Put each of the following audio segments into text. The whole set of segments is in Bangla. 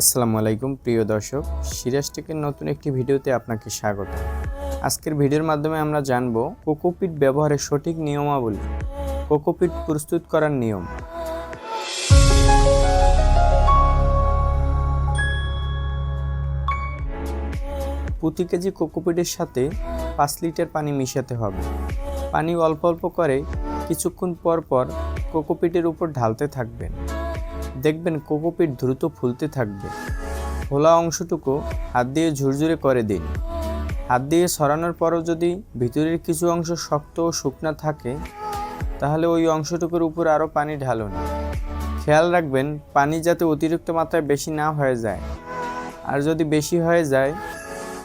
আসসালামু আলাইকুম, প্রিয় দর্শক। সিরাজ টেকের নতুন একটি ভিডিওতে আপনাকে স্বাগত। আজকের ভিডিওর মাধ্যমে আমরা জানব কোকোপিট ব্যবহারের সঠিক নিয়মাবলী, কোকোপিট প্রস্তুত করার নিয়ম। প্রতি কেজি কোকোপিটের সাথে পাঁচ লিটার পানি মিশাতে হবে। পানি অল্প অল্প করে কিছুক্ষণ পর পর কোকোপিটের উপর ঢালতে থাকবেন। দেখবেন কোকোপিট দ্রুত ফুলতে থাকবে। ফোলা অংশটুকু হাত দিয়ে ঝুরঝুরে করে দিন। হাত দিয়ে সরানোর পরও যদি ভিতরের কিছু অংশ শক্ত ও শুকনা থাকে, তাহলে ওই অংশটুকুর উপর আরও পানি ঢালুন। খেয়াল রাখবেন, পানি যাতে অতিরিক্ত মাত্রায় বেশি না হয়ে যায়। আর যদি বেশি হয়ে যায়,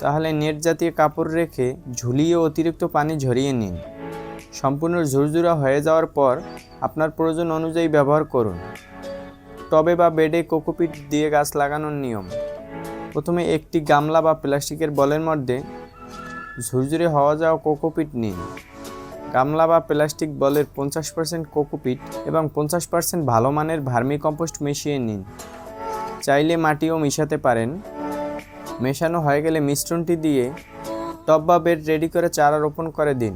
তাহলে নেট জাতীয় কাপড় রেখে ঝুলিয়ে অতিরিক্ত পানি ঝরিয়ে নিন। সম্পূর্ণ ঝুরঝুরা হয়ে যাওয়ার পর আপনার প্রয়োজন অনুযায়ী ব্যবহার করুন। টবে বা বেডে কোকোপিট দিয়ে গাছ লাগানোর নিয়ম। প্রথমে একটি গামলা বা প্লাস্টিকের বলের মধ্যে ঝুরঝুরে হওয়া যাওয়া কোকোপিট নিন। গামলা বা প্লাস্টিক বলের পঞ্চাশ পার্সেন্ট কোকোপিট এবং পঞ্চাশ পার্সেন্ট ভালো মানের ভার্মি কম্পোস্ট মিশিয়ে নিন। চাইলে মাটিও মিশাতে পারেন। মেশানো হয়ে গেলে মিশ্রণটি দিয়ে টব বা বেড রেডি করে চারা রোপণ করে দিন।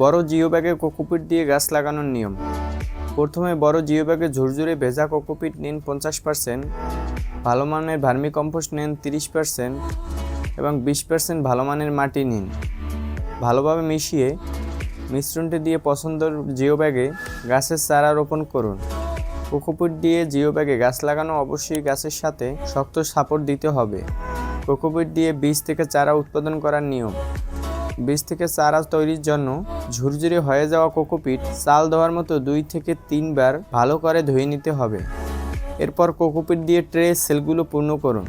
বড় জিও ব্যাগে কোকোপিট দিয়ে গাছ লাগানোর নিয়ম। প্রথমে বড় জিও ব্যাগে ঝুরঝুরে ভেজা কোকোপিট নিন পঞ্চাশ পার্সেন্ট, ভালো মানের ভার্মি কম্পোস্ট নিন তিরিশ পার্সেন্ট এবং বিশ পার্সেন্ট ভালো মানের মাটি নিন। ভালোভাবে মিশিয়ে মিশ্রণটি দিয়ে পছন্দের জিও ব্যাগে গাছের চারা রোপণ করুন। কোকোপিট দিয়ে জিও ব্যাগে গাছ লাগানো অবশ্যই গাছের সাথে শক্ত সাপোর্ট দিতে হবে। কোকোপিট দিয়ে বীজ থেকে চারা উৎপাদন করার নিয়ম। বীজ থেকে চারা তৈরির জন্য ঝুরঝুরে হয়ে যাওয়া কোকোপিট চাল দেওয়ার মতো দুই থেকে তিনবার ভালো করে ধুয়ে নিতে হবে। এরপর কোকোপিট দিয়ে ট্রে সেলগুলো পূর্ণ করুন।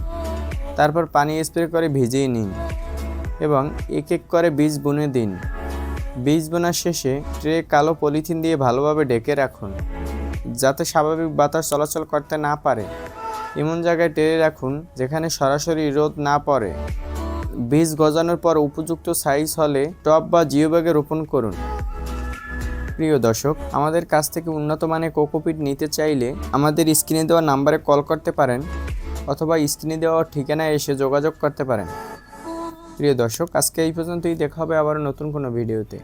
তারপর পানি স্প্রে করে ভিজিয়ে নিন এবং এক এক করে বীজ বুনে দিন। বীজ বোনার শেষে ট্রে কালো পলিথিন দিয়ে ভালোভাবে ঢেকে রাখুন, যাতে স্বাভাবিক বাতাস চলাচল করতে না পারে। এমন জায়গায় টেরে রাখুন যেখানে সরাসরি রোদ না পড়ে। বীজ গজানোর পর উপযুক্ত সাইজ হলে টপ বা জিও ব্যাগে রোপণ করুন। প্রিয় দর্শক, আমাদের কাছ থেকে উন্নত মানের কোকোপিট নিতে চাইলে আমাদের স্ক্রিনে দেওয়া নাম্বারে কল করতে পারেন অথবা স্ক্রিনে দেওয়া ঠিকানায় এসে যোগাযোগ করতে পারেন। প্রিয় দর্শক, আজকে এই পর্যন্তই। দেখা হবে আবার নতুন কোনো ভিডিওতে।